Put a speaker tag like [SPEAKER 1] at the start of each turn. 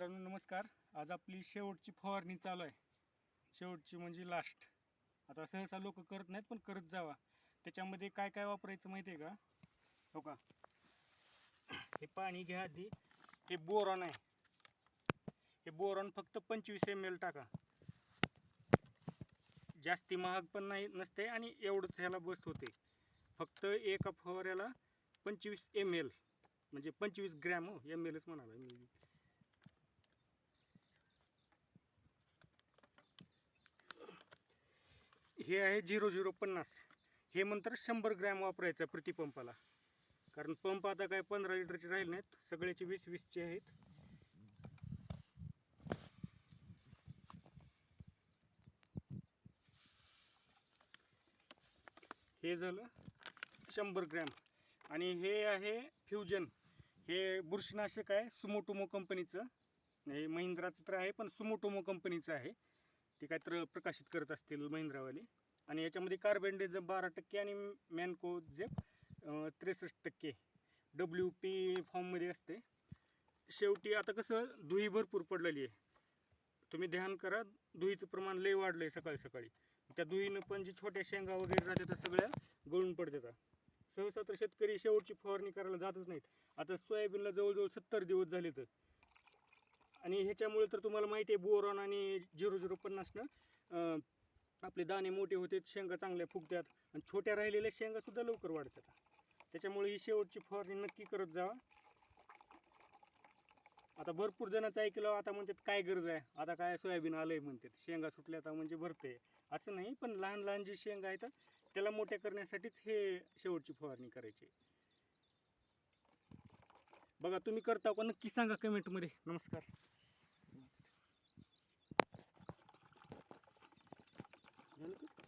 [SPEAKER 1] मित्रांनो नमस्कार. आज आपली शेवटची फवारणी चालू आहे. शेवटची म्हणजे लास्ट आता सहसा लोक करत नाहीत पण करत जावा. त्याच्यामध्ये काय काय वापरायचं माहिती आहे का? हो का? हे पाणी घ्या आधी. हे बोरॉन आहे. हे बोरॉन फक्त पंचवीस एम एल टाका. जास्ती महाग पण नाही नसते आणि एवढंच ह्याला बस होते. फक्त एका फवाऱ्याला पंचवीस एम एल म्हणजे पंचवीस ग्रॅम हो एम एलच म्हणाला मी. हे आहे झिरो झिरो पन्नास. हे नंतर शंभर ग्रॅम वापरायचं आहे प्रति पंपाला. कारण पंप आता काय पंधरा लिटरचे राहिले नाहीत सगळ्याचे वीस वीसचे आहेत. हे झालं शंभर ग्रॅम. आणि हे आहे फ्युजन. हे बुरशीनाशक आहे सुमोटोमो कंपनीचं. हे महिंद्राचं तर आहे पण सुमोटोमो कंपनीचं आहे. ते काय तर प्रकाशित करत असतील महिंद्रावाले. आणि याच्यामध्ये कार्बेंडेझम बारा टक्के आणि मॅनको झेप त्रेसष्ट टक्के डब्ल्यू पी फॉर्ममध्ये असते. शेवटी आता कसं दुही भरपूर पडलेली आहे. तुम्ही ध्यान करा दुहीचं प्रमाण लय वाढलं आहे सकाळी सकाळी. त्या दुहीनं पण जी छोट्या शेंगा वगैरे राहतात त्या सगळ्या गळून पडतात सहसा तर शेतकरी शेवटची फवारणी करायला जातच नाहीत. आता सोयाबीनला जवळजवळ सत्तर दिवस झाले तर आणि ह्याच्यामुळे तर तुम्हाला माहिती आहे बोरॉन आणि झिरो झिरो पन्नासनं आपले दाणे मोठे होते शेंगा चांगल्या फुगतात आणि छोट्या राहिलेल्या शेंगासुद्धा लवकर वाढतात. त्याच्यामुळे ही शेवटची फवारणी नक्की करत जावा. आता भरपूर जणांचं ऐकलं आता म्हणतात काय गरज आहे? आता काय सोयाबीन आलं आहे म्हणतात शेंगा सुटल्या आता म्हणजे भरते असं नाही पण लहान लहान जी शेंगा आहेत त्याला मोठ्या करण्यासाठीच हे शेवटची फवारणी करायची बघा तुम्ही करता का? नक्की सांगा कमेंटमध्ये. नमस्कार. झालं?